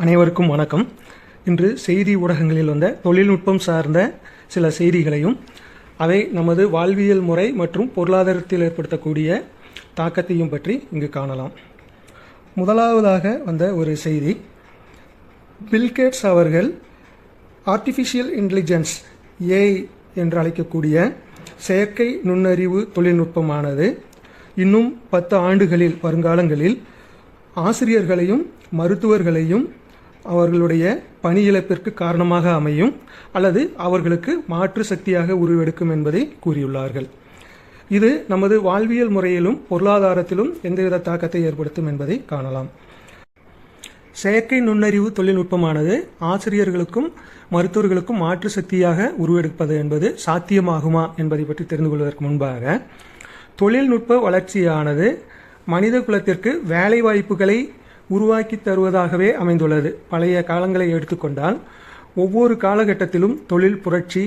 அனைவருக்கும் வணக்கம். இன்று செய்தி ஊடகங்களில் வந்த தொழில்நுட்பம் சார்ந்த சில செய்திகளையும் அவை நமது வாழ்வியல் முறை மற்றும் பொருளாதாரத்தில் ஏற்படுத்தக்கூடிய தாக்கத்தையும் பற்றி இங்கு காணலாம். முதலாவதாக வந்த ஒரு செய்தி. பில்கேட்ஸ் அவர்கள் ஆர்டிஃபிஷியல் இன்டெலிஜென்ஸ் ஏஐ என்று அழைக்கக்கூடிய செயற்கை நுண்ணறிவு தொழில்நுட்பமானது இன்னும் பத்து ஆண்டுகளில் வருங்காலங்களில் ஆசிரியர்களையும் மருத்துவர்களையும் அவர்களுடைய பணி இழப்பிற்கு காரணமாக அமையும் அல்லது அவர்களுக்கு மாற்று சக்தியாக உருவெடுக்கும் என்பதை கூறியுள்ளார்கள். இது நமது வாழ்வியல் முறையிலும் பொருளாதாரத்திலும் எந்தவித தாக்கத்தை ஏற்படுத்தும் என்பதை காணலாம். செயற்கை நுண்ணறிவு தொழில்நுட்பமானது ஆசிரியர்களுக்கும் மருத்துவர்களுக்கும் மாற்று சக்தியாக உருவெடுப்பது என்பது சாத்தியமாகுமா என்பதை பற்றி தெரிந்து கொள்வதற்கு முன்பாக தொழில்நுட்ப வளர்ச்சியானது மனித குலத்திற்கு வேலை வாய்ப்புகளை உருவாக்கி தருவதாகவே அமைந்துள்ளது. பழைய காலங்களை எடுத்துக்கொண்டால் ஒவ்வொரு காலகட்டத்திலும் தொழில் புரட்சி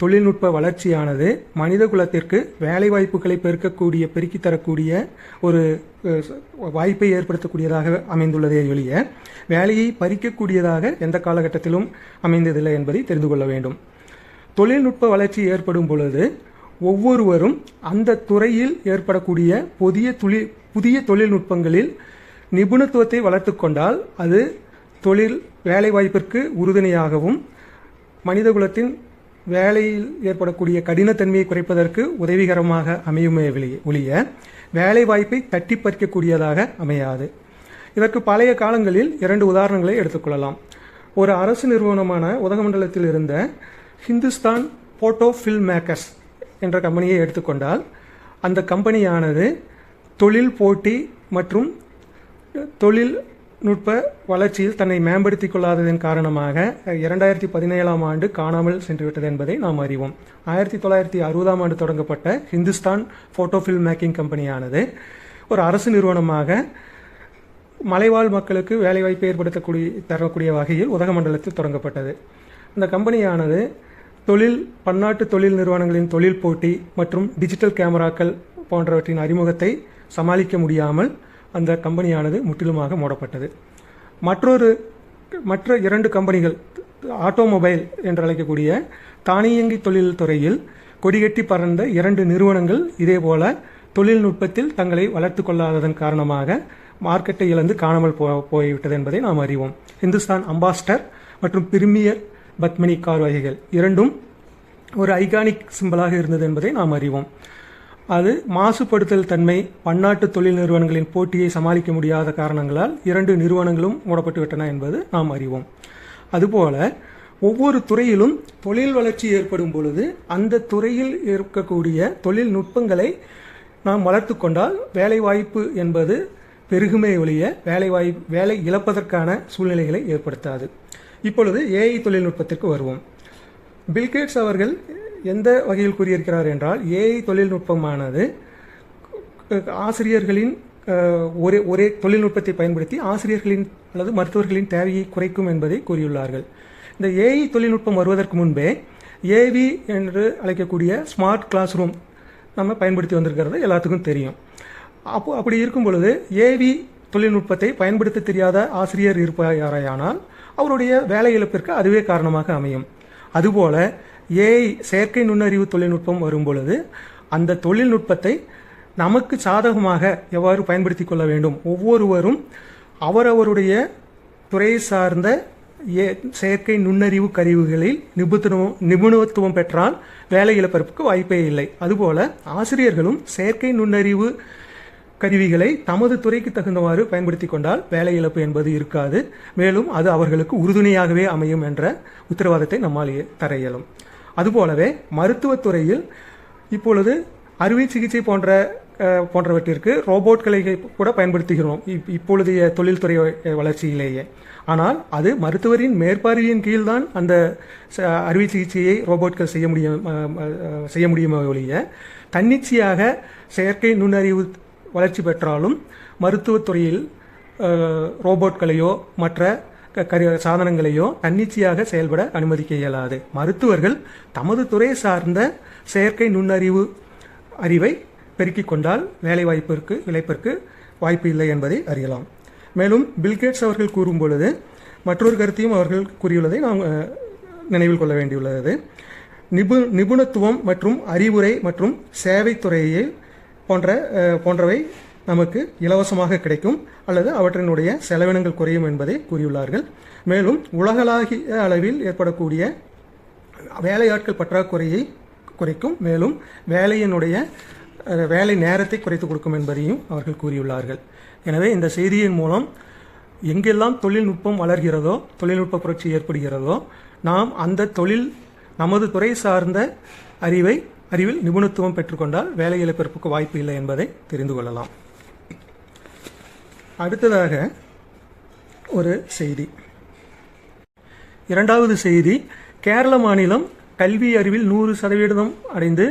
தொழில்நுட்ப வளர்ச்சியானது மனித குலத்திற்கு வேலை வாய்ப்புகளை பெருக்கக்கூடிய பெருக்கி தரக்கூடிய ஒரு வாய்ப்பை ஏற்படுத்தக்கூடியதாக அமைந்துள்ளதே ஒழிய வேலையை பறிக்கக்கூடியதாக எந்த காலகட்டத்திலும் அமைந்ததில்லை என்பதை தெரிந்து கொள்ள வேண்டும். தொழில்நுட்ப வளர்ச்சி ஏற்படும் பொழுது ஒவ்வொருவரும் அந்த துறையில் ஏற்படக்கூடிய புதிய தொழில் புதிய தொழில்நுட்பங்களில் நிபுணத்துவத்தை வளர்த்து கொண்டால் அது தொழில் வேலைவாய்ப்பிற்கு உறுதுணையாகவும் மனிதகுலத்தின் வேலையில் ஏற்படக்கூடிய கடினத்தன்மையை குறைப்பதற்கு உதவிகரமாக அமையுமே ஒழிய வேலைவாய்ப்பை தட்டி பறிக்கக்கூடியதாக அமையாது. இதற்கு பழைய காலங்களில் இரண்டு உதாரணங்களை எடுத்துக்கொள்ளலாம் ஒரு அரசு நிறுவனமான உதகமண்டலத்தில் இருந்த ஹிந்துஸ்தான் போட்டோ ஃபில்ம் மேக்கர்ஸ் என்ற கம்பெனியை எடுத்துக்கொண்டால் அந்த கம்பெனியானது தொழில் போட்டி மற்றும் தொழில்நுட்ப வளர்ச்சியில் தன்னை மேம்படுத்திக் கொள்ளாததன் காரணமாக இரண்டாயிரத்தி பதினேழாம் ஆண்டு காணாமல் சென்றுவிட்டது என்பதை நாம் அறிவோம். ஆயிரத்தி தொள்ளாயிரத்தி அறுபதாம் ஆண்டு தொடங்கப்பட்ட ஹிந்துஸ்தான் போட்டோ ஃபில்ம் மேக்கிங் கம்பெனியானது ஒரு அரசு நிறுவனமாக மலைவாழ் மக்களுக்கு வேலைவாய்ப்பை ஏற்படுத்தக்கூடிய தரக்கூடிய வகையில் உதகமண்டலத்தில் தொடங்கப்பட்டது. இந்த கம்பெனியானது தொழில் பன்னாட்டு தொழில் நிறுவனங்களின் தொழில் போட்டி மற்றும் டிஜிட்டல் கேமராக்கள் போன்றவற்றின் அறிமுகத்தை சமாளிக்க முடியாமல் அந்த கம்பெனியானது முற்றிலுமாக மூடப்பட்டது. மற்றொரு மற்ற இரண்டு கம்பெனிகள் ஆட்டோமொபைல் என்று அழைக்கக்கூடிய தானியங்கி தொழில் துறையில் கொடிகட்டி பறந்த இரண்டு நிறுவனங்கள் இதேபோல தொழில்நுட்பத்தில் தங்களை வளர்த்து கொள்ளாததன் காரணமாக மார்க்கெட்டை இழந்து காணாமல் போ போய்விட்டது என்பதை நாம் அறிவோம். இந்துஸ்தான் அம்பாஸ்டர் மற்றும் பிரிமியர் பத்மினி கார் வகைகள் இரண்டும் ஒரு ஐகானிக் சிம்பலாக இருந்தது என்பதை நாம் அறிவோம். அது மாசுபடுத்தல் தன்மை பன்னாட்டு தொழில் நிறுவனங்களின் போட்டியை சமாளிக்க முடியாத காரணங்களால் இரண்டு நிறுவனங்களும் மூடப்பட்டுவிட்டன என்பது நாம் அறிவோம். அதுபோல ஒவ்வொரு துறையிலும் தொழில் வளர்ச்சி ஏற்படும் பொழுது அந்த துறையில் இருக்கக்கூடிய தொழில்நுட்பங்களை நாம் வளர்த்து கொண்டால் வேலைவாய்ப்பு என்பது பெருகுமே ஒழிய வேலைவாய்ப்பு வேலை இழப்பதற்கான சூழ்நிலைகளை ஏற்படுத்தாது. இப்பொழுது ஏஐ தொழில்நுட்பத்திற்கு வருவோம். பில்கேட்ஸ் அவர்கள் எந்த வகையில் கூறியிருக்கிறார் என்றால் ஏஐ தொழில்நுட்பமானது ஆசிரியர்களின் ஒரே ஒரே தொழில்நுட்பத்தை பயன்படுத்தி ஆசிரியர்களின் அல்லது மருத்துவர்களின் தேவையை குறைக்கும் என்பதை கூறியுள்ளார்கள். இந்த ஏஐ தொழில்நுட்பம் வருவதற்கு முன்பே ஏவி என்று அழைக்கக்கூடிய ஸ்மார்ட் கிளாஸ் ரூம் நம்ம பயன்படுத்தி வந்திருக்கிறது எல்லாத்துக்கும் தெரியும். அப்போ அப்படி இருக்கும் பொழுது ஏவி தொழில்நுட்பத்தை பயன்படுத்த தெரியாத ஆசிரியர் இருப்பாராயானால் அவருடைய வேலை இழப்பிற்கு அதுவே காரணமாக அமையும். அதுபோல ஏஐ செயற்கை நுண்ணறிவு தொழில்நுட்பம் வரும்பொழுது அந்த தொழில்நுட்பத்தை நமக்கு சாதகமாக எவ்வாறு பயன்படுத்தி கொள்ள வேண்டும்? ஒவ்வொருவரும் அவரவருடைய துறையை சார்ந்த ஏ- செயற்கை நுண்ணறிவு கருவிகளில் நிபுணத்துவம் நிபுணத்துவம் பெற்றால் வேலை இழப்பிற்கு வாய்ப்பே இல்லை. அதுபோல ஆசிரியர்களும் செயற்கை நுண்ணறிவு கருவிகளை தமது துறைக்கு தகுந்தவாறு பயன்படுத்தி கொண்டால் வேலை இழப்பு என்பது இருக்காது. மேலும் அது அவர்களுக்கு உறுதுணையாகவே அமையும் என்ற உத்தரவாதத்தை நம்மால் தர இயலும். அதுபோலவே மருத்துவத்துறையில் இப்பொழுது அறுவை சிகிச்சை போன்ற போன்றவற்றிற்கு ரோபோட்களை கூட பயன்படுத்துகிறோம். இப்- இப்பொழுதைய தொழில்துறை வளர்ச்சியிலேயே. ஆனால் அது மருத்துவரின் மேற்பார்வையின் கீழ்தான் அந்த ச- அறுவை சிகிச்சையை ரோபோட்கள் செய்ய முடியும் செய்ய முடியுமே ஒழிய தன்னிச்சையாக செயற்கை நுண்ணறிவு வளர்ச்சி பெற்றாலும் மருத்துவத்துறையில் ரோபோட்களையோ மற்ற சாதனங்களையோ தன்னிச்சையாக செயல்பட அனுமதிக்க இயலாது மருத்துவர்கள் தமது துறை சார்ந்த செயற்கை நுண்ணறிவு அறிவை பெருக்கிக் கொண்டால் வேலைவாய்ப்பிற்கு இழைப்பிற்கு வாய்ப்பு இல்லை என்பதை அறியலாம். மேலும் பில்கேட்ஸ் அவர்கள் கூறும் பொழுது மற்றொரு கருத்தையும் அவர்கள் கூறியுள்ளதை நாம் நினைவில் கொள்ள வேண்டியுள்ளது. நிபு நிபுணத்துவம் மற்றும் அறிவுரை மற்றும் சேவைத்துறையை போன்ற போன்றவை நமக்கு இலவசமாக கிடைக்கும் அல்லது அவற்றினுடைய செலவினங்கள் குறையும் என்பதை கூறியுள்ளார்கள். மேலும் உலகளாகிய அளவில் ஏற்படக்கூடிய வேலையாட்கள் பற்றாக்குறையை குறைக்கும். மேலும் வேலையினுடைய வேலை நேரத்தை குறைத்து கொடுக்கும் என்பதையும் அவர்கள் கூறியுள்ளார்கள். எனவே இந்த செய்தியின் மூலம் எங்கெல்லாம் தொழில்நுட்பம் வளர்கிறதோ தொழில்நுட்ப புரட்சி ஏற்படுகிறதோ நாம் அந்த தொழில் நமது துறை சார்ந்த அறிவை அறிவில் நிபுணத்துவம் பெற்றுக்கொண்டால் வேலை இழப்பிற்கு வாய்ப்பு இல்லை என்பதை தெரிந்து கொள்ளலாம். அடுத்ததாக ஒரு செய்தி. இரண்டாவது செய்தி கேரள மாநிலம் கல்வி அறிவில் நூறு சதவீதம் அடைந்து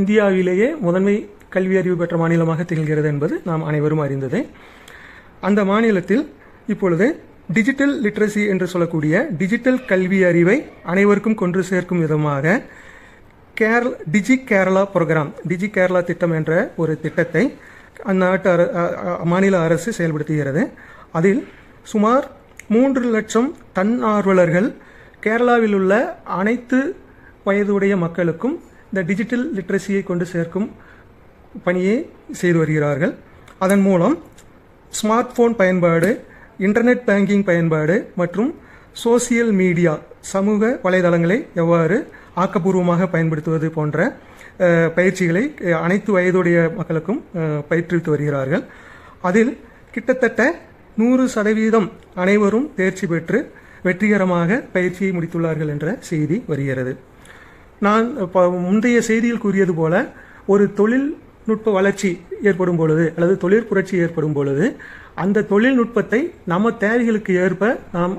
இந்தியாவிலேயே முதன்மை கல்வி அறிவு பெற்ற மாநிலமாக திகழ்கிறது என்பது நாம் அனைவரும் அறிந்தது. அந்த மாநிலத்தில் இப்பொழுது டிஜிட்டல் லிட்ரஸி என்று சொல்லக்கூடிய டிஜிட்டல் கல்வி அறிவை அனைவருக்கும் கொண்டு சேர்க்கும் விதமாக Kerala digi Kerala programme digi Kerala திட்டம் என்ற ஒரு திட்டத்தை அந்நாட்டு அர மாநில அரசு செயல்படுத்துகிறது. அதில் சுமார் மூன்று லட்சம் தன்னார்வலர்கள் கேரளாவில் உள்ள அனைத்து வயதுடைய மக்களுக்கும் இந்த டிஜிட்டல் லிட்ரஸியை கொண்டு சேர்க்கும் பணியை செய்து வருகிறார்கள். அதன் மூலம் ஸ்மார்ட் ஃபோன் பயன்பாடு இன்டர்நெட் பேங்கிங் பயன்பாடு மற்றும் சோசியல் மீடியா சமூக வலைதளங்களை எவ்வாறு ஆக்கப்பூர்வமாக பயன்படுத்துவது போன்ற பயிற்சிகளை அனைத்து வயதுடைய மக்களுக்கும் பயிற்றுவித்து வருகிறார்கள். அதில் கிட்டத்தட்ட நூறு சதவீதம் அனைவரும் தேர்ச்சி பெற்று வெற்றிகரமாக பயிற்சியை முடித்துள்ளார்கள் என்ற செய்தி வருகிறது. நான் முந்தைய செய்தியில் கூறியது போல ஒரு தொழில்நுட்ப வளர்ச்சி ஏற்படும் பொழுது அல்லது தொழிற் புரட்சி ஏற்படும் பொழுது அந்த தொழில்நுட்பத்தை நம்ம தேவைகளுக்கு ஏற்ப நாம்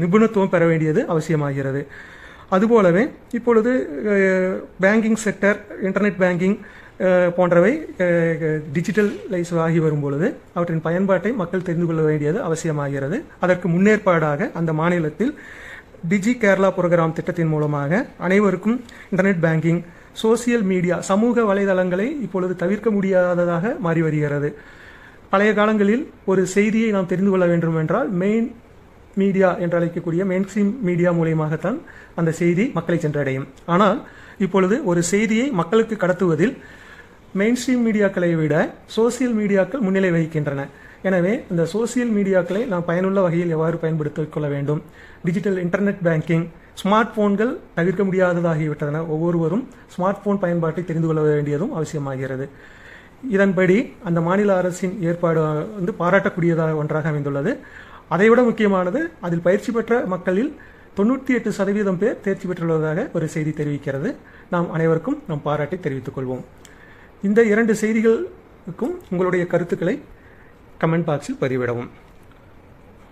நிபுணத்துவம் பெற வேண்டியது அவசியமாகிறது. அதுபோலவே இப்பொழுது பேங்கிங் செக்டர் இன்டர்நெட் பேங்கிங் போன்றவை டிஜிட்டலைஸ் ஆகி வரும்பொழுது அவற்றின் பயன்பாட்டை மக்கள் தெரிந்து கொள்ள வேண்டியது அவசியமாகிறது. அதற்கு முன்னேற்பாடாக அந்த மாநிலத்தில் டிஜி கேரளா புரோகிராம் திட்டத்தின் மூலமாக அனைவருக்கும் இன்டர்நெட் பேங்கிங் சோசியல் மீடியா சமூக வலைதளங்களை இப்பொழுது தவிர்க்க முடியாததாக மாறி வருகிறது. பழைய காலங்களில் ஒரு செய்தியை நாம் தெரிந்து கொள்ள வேண்டும் என்றால் மெயின் மீடியா என்று அழைக்கக்கூடிய மெயின்ஸ்ட்ரீம் மீடியா மூலியமாகத்தான் அந்த செய்தி மக்களை சென்றடையும். ஆனால் இப்பொழுது ஒரு செய்தியை மக்களுக்கு கடத்துவதில் மெயின்ஸ்ட்ரீம் மீடியாக்களை விட சோசியல் மீடியாக்கள் முன்னிலை வகிக்கின்றன. எனவே இந்த சோசியல் மீடியாக்களை நாம் பயனுள்ள வகையில் எவ்வாறு பயன்படுத்திக் கொள்ள வேண்டும்? டிஜிட்டல் இன்டர்நெட் பேங்கிங் ஸ்மார்ட் போன்கள் தவிர்க்க முடியாததாகிவிட்டன ஒவ்வொருவரும் ஸ்மார்ட் போன் பயன்பாட்டை தெரிந்து கொள்ள வேண்டியதும் அவசியமாகிறது. இதன்படி அந்த மாநில அரசின் ஏற்பாடு வந்து பாராட்டக்கூடியதாக ஒன்றாக அமைந்துள்ளது. அதைவிட முக்கியமானது அதில் பயிற்சி பெற்ற மக்களில் தொண்ணூற்றி எட்டு சதவீதம் பேர் தேர்ச்சி பெற்றுள்ளதாக ஒரு செய்தி தெரிவிக்கிறது. நாம் அனைவருக்கும் நம் பாராட்டை தெரிவித்துக் கொள்வோம். இந்த இரண்டு செய்திகளுக்கும் உங்களுடைய கருத்துக்களை கமெண்ட் பாக்ஸில் பதிவிடவும்.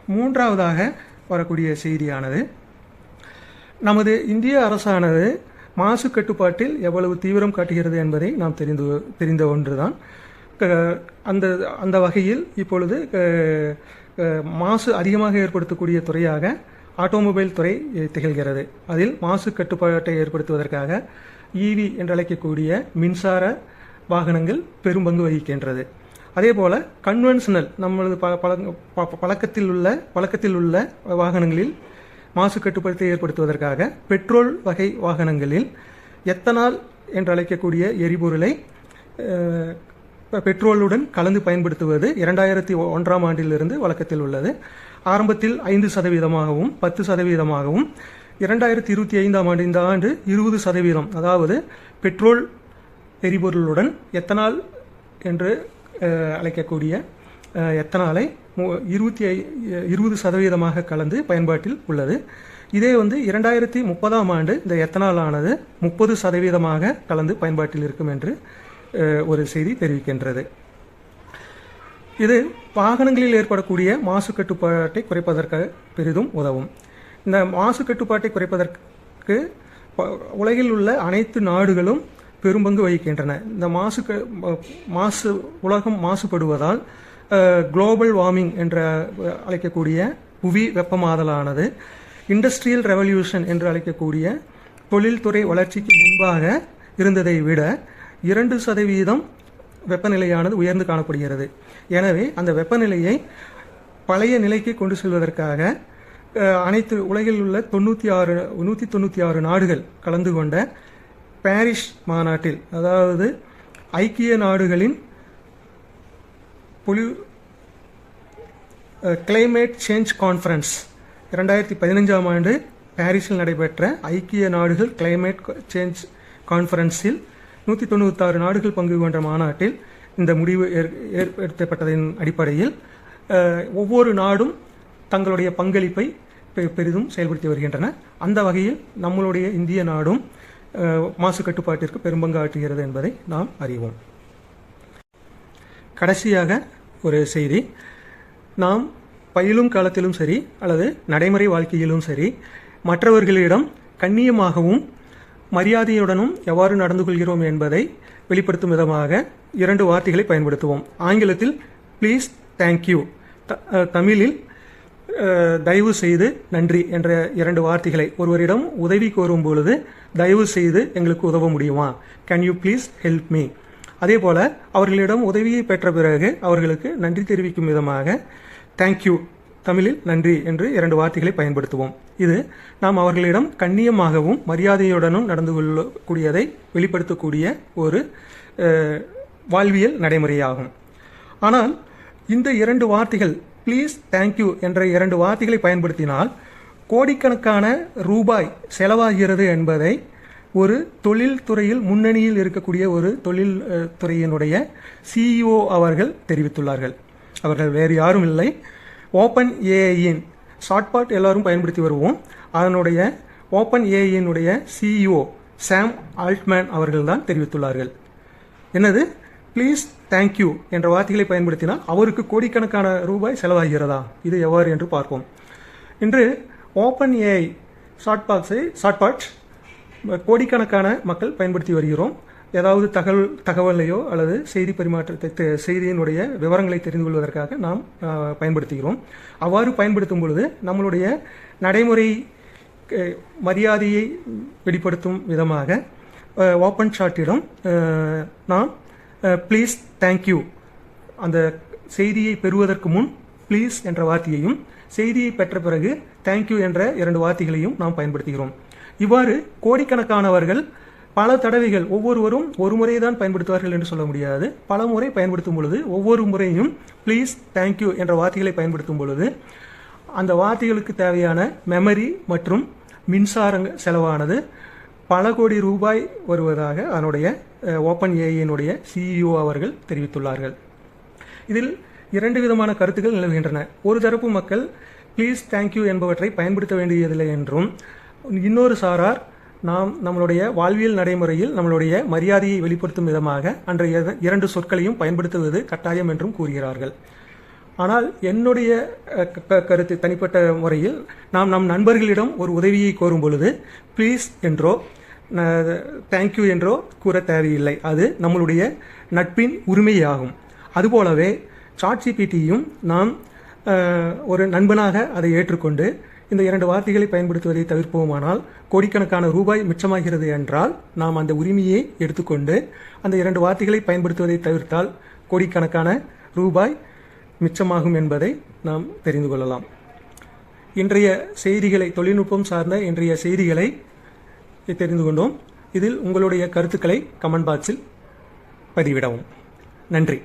மூன்றாவதாக வரக்கூடிய செய்தியானது நமது இந்திய அரசானது மாசு கட்டுப்பாட்டில் எவ்வளவு தீவிரம் காட்டுகிறது என்பதை நாம் தெரிந்து தெரிந்த ஒன்றுதான். அந்த அந்த வகையில் இப்பொழுது மாசு அதிகமாக ஏற்படுத்தக்கூடிய துறையாக ஆட்டோமொபைல் துறை திகழ்கிறது. அதில் மாசு கட்டுப்பாட்டை ஏற்படுத்துவதற்காக ஈவி என்று அழைக்கக்கூடிய மின்சார வாகனங்கள் பெரும் பங்கு வகிக்கின்றது. அதே போல் கன்வென்ஷனல் நம்மளது ப ப- பழக்கத்தில் உள்ள பழக்கத்தில் உள்ள வாகனங்களில் மாசு கட்டுப்பாட்டை ஏற்படுத்துவதற்காக பெட்ரோல் வகை வாகனங்களில் எத்தனால் என்று அழைக்கக்கூடிய எரிபொருளை பெட்ரோலுடன் கலந்து பயன்படுத்துவது இரண்டாயிரத்தி ஒன்றாம் ஆண்டிலிருந்து வழக்கத்தில் உள்ளது. ஆரம்பத்தில் ஐந்து சதவீதமாகவும் பத்து சதவீதமாகவும் இரண்டாயிரத்தி இருபத்தி ஐந்தாம் ஆண்டு இந்த ஆண்டு இருபது சதவீதம். அதாவது பெட்ரோல் எரிபொருளுடன் எத்தனால் என்று அழைக்கக்கூடிய எத்தனாலை மு- இருபத்தி ஐ இருபது சதவீதமாக கலந்து பயன்பாட்டில் உள்ளது. இதே வந்து இரண்டாயிரத்தி முப்பதாம் ஆண்டு இந்த எத்தனால் ஆனது முப்பது சதவீதமாக கலந்து பயன்பாட்டில் இருக்கும் என்று ஒரு செய்தி தெரிவிக்கின்றது. இது வாகனங்களில் ஏற்படக்கூடிய மாசு கட்டுப்பாட்டை குறைப்பதற்கு பெரிதும் உதவும். இந்த மாசு கட்டுப்பாட்டை குறைப்பதற்கு உலகில் உள்ள அனைத்து நாடுகளும் பெரும்பங்கு வகிக்கின்றன. இந்த மாசு மாசு உலகம் மாசுபடுவதால் குளோபல் வார்மிங் என்ற அழைக்கக்கூடிய புவி வெப்பமாதலானது இண்டஸ்ட்ரியல் ரெவல்யூஷன் என்று அழைக்கக்கூடிய தொழில்துறை வளர்ச்சிக்கு முன்பாக இருந்ததை விட இரண்டு சதவீதம் வெப்பநிலையானது உயர்ந்து காணப்படுகிறது. எனவே அந்த வெப்பநிலையை பழைய நிலைக்கு கொண்டு செல்வதற்காக அனைத்து உலகில் உள்ள தொண்ணூற்றி ஆறு நூற்றி தொண்ணூற்றி ஆறு நாடுகள் கலந்து கொண்ட பாரிஸ் மாநாட்டில் அதாவது ஐக்கிய நாடுகளின் பொலியூ கிளைமேட் சேஞ்ச் கான்ஃபரன்ஸ் இரண்டாயிரத்தி பதினஞ்சாம் ஆண்டு பாரிஸில் நடைபெற்ற ஐக்கிய நாடுகள் கிளைமேட் சேஞ்ச் கான்ஃபரன்ஸில் நூற்றி தொண்ணூத்தாறு நாடுகள் பங்கு கொண்ட மாநாட்டில் இந்த முடிவு ஏற்- ஏற்படுத்தப்பட்டதன் அடிப்படையில் ஒவ்வொரு நாடும் தங்களுடைய பங்களிப்பை பெ- பெரிதும் செயல்படுத்தி வருகின்றன. அந்த வகையில் நம்மளுடைய இந்திய நாடும் மாசு கட்டுப்பாட்டிற்கு பெரும்பங்கு ஆற்றுகிறது என்பதை நாம் அறிவோம். கடைசியாக ஒரு செய்தி. நாம் பயிலும் காலத்திலும் சரி அல்லது நடைமுறை வாழ்க்கையிலும் சரி மற்றவர்களிடம் கண்ணியமாகவும் மரியாதையுடனும் எவ்வாறு நடந்து கொள்கிறோம் என்பதை வெளிப்படுத்தும் விதமாக இரண்டு வார்த்தைகளை பயன்படுத்துவோம். ஆங்கிலத்தில் ப்ளீஸ் தேங்க்யூ தமிழில் தயவு செய்து நன்றி என்ற இரண்டு வார்த்தைகளை ஒருவரிடம் உதவி கோரும் பொழுது தயவு செய்து எங்களுக்கு உதவ முடியுமா? Can you please help me அதே போல் அவர்களிடம் உதவியை பெற்ற பிறகு அவர்களுக்கு நன்றி தெரிவிக்கும் விதமாக தேங்க்யூ தமிழில் நன்றி என்று இரண்டு வார்த்தைகளை பயன்படுத்துவோம். இது நாம் அவர்களிடம் கண்ணியமாகவும் மரியாதையுடனும் நடந்து கொள்ளக்கூடியதை வெளிப்படுத்தக்கூடிய ஒரு வாழ்வியல் நடைமுறையாகும். ஆனால் இந்த இரண்டு வார்த்தைகள் ப்ளீஸ் தேங்க்யூ என்ற இரண்டு வார்த்தைகளை பயன்படுத்தினால் கோடிக்கணக்கான ரூபாய் செலவாகிறது என்பதை ஒரு தொழில் துறையில் முன்னணியில் இருக்கக்கூடிய ஒரு தொழில் துறையினுடைய சிஇஓ அவர்கள் தெரிவித்துள்ளார்கள். அவர்கள் வேறு யாரும் இல்லை. ஓப்பன் ஏஐயின் ஷார்ட்பாட் எல்லாரும் பயன்படுத்தி வருவோம். அதனுடைய ஓப்பன் ஏஐயினுடைய சிஇஓ சாம் ஆல்ட்மேன் அவர்கள் தான் தெரிவித்துள்ளார்கள். என்னது? ப்ளீஸ் தேங்க்யூ என்ற வார்த்தைகளை பயன்படுத்தினால் அவருக்கு கோடிக்கணக்கான ரூபாய் செலவாகிறதா? இது எவ்வாறு என்று பார்ப்போம். இன்று ஓப்பன் ஏஐ ஷார்ட்பாட்ஸை பாக்ஸை கோடிக்கணக்கான மக்கள் பயன்படுத்தி வருகிறோம். ஏதாவது தகவல் தகவலையோ அல்லது செய்தி பரிமாற்றத்தை செய்தியினுடைய விவரங்களை தெரிந்து கொள்வதற்காக நாம் பயன்படுத்துகிறோம். அவ்வாறு பயன்படுத்தும் பொழுது நம்மளுடைய நடைமுறை மரியாதையை வெளிப்படுத்தும் விதமாக ஓப்பன் ஷாட்டிடம் நாம் ப்ளீஸ் தேங்க்யூ அந்த செய்தியை பெறுவதற்கு முன் ப்ளீஸ் என்ற வார்த்தையையும் செய்தியை பெற்ற பிறகு தேங்க்யூ என்ற இரண்டு வார்த்தைகளையும் நாம் பயன்படுத்துகிறோம். இவ்வாறு கோடிக்கணக்கானவர்கள் பல தடவைகள் ஒவ்வொருவரும் ஒரு முறை தான் பயன்படுத்துவார்கள் என்று சொல்ல முடியாது. பல முறை பயன்படுத்தும் பொழுது ஒவ்வொரு முறையும் ப்ளீஸ் தேங்க்யூ என்ற வார்த்தைகளை பயன்படுத்தும் பொழுது அந்த வார்த்தைகளுக்கு தேவையான மெமரி மற்றும் மின்சார செலவானது பல கோடி ரூபாய் வருவதாக அதனுடைய ஓப்பன் ஏஐயினுடைய சிஇஓ அவர்கள் தெரிவித்துள்ளார்கள். இதில் இரண்டு விதமான கருத்துக்கள் நிலவுகின்றன. ஒரு தரப்பு மக்கள் ப்ளீஸ் தேங்க்யூ என்பவற்றை பயன்படுத்த வேண்டியதில்லை என்றும் இன்னொரு சாரார் நாம் நம்மளுடைய வாழ்வியல் நடைமுறையில் நம்மளுடைய மரியாதையை வெளிப்படுத்தும் விதமாக அன்றைய இரண்டு சொற்களையும் பயன்படுத்துவது கட்டாயம் என்றும் கூறுகிறார்கள். ஆனால் என்னுடைய க- க- கருத்து தனிப்பட்ட முறையில் நாம் நம் நண்பர்களிடம் ஒரு உதவியை கோரும் பொழுது ப்ளீஸ் என்றோ தேங்க்யூ என்றோ கூற தேவையில்லை. அது நம்மளுடைய நட்பின் உரிமையாகும். அதுபோலவே சாட் ஜிபிடியும் நாம் ஒரு நண்பனாக அதை ஏற்றுக்கொண்டு இந்த இரண்டு வார்த்தைகளை பயன்படுத்துவதை தவிர்ப்போமானால் கோடிக்கணக்கான ரூபாய் மிச்சமாகிறது என்றால் நாம் அந்த உரிமையை எடுத்துக்கொண்டு அந்த இரண்டு வார்த்தைகளை பயன்படுத்துவதை தவிர்த்தால் கோடிக்கணக்கான ரூபாய் மிச்சமாகும் என்பதை நாம் தெரிந்து கொள்ளலாம். இன்றைய செய்திகளை தொழில்நுட்பம் சார்ந்த இன்றைய செய்திகளை தெரிந்து கொண்டோம். இதில் உங்களுடைய கருத்துக்களை கமெண்ட் பாக்ஸில் பதிவிடவும். நன்றி.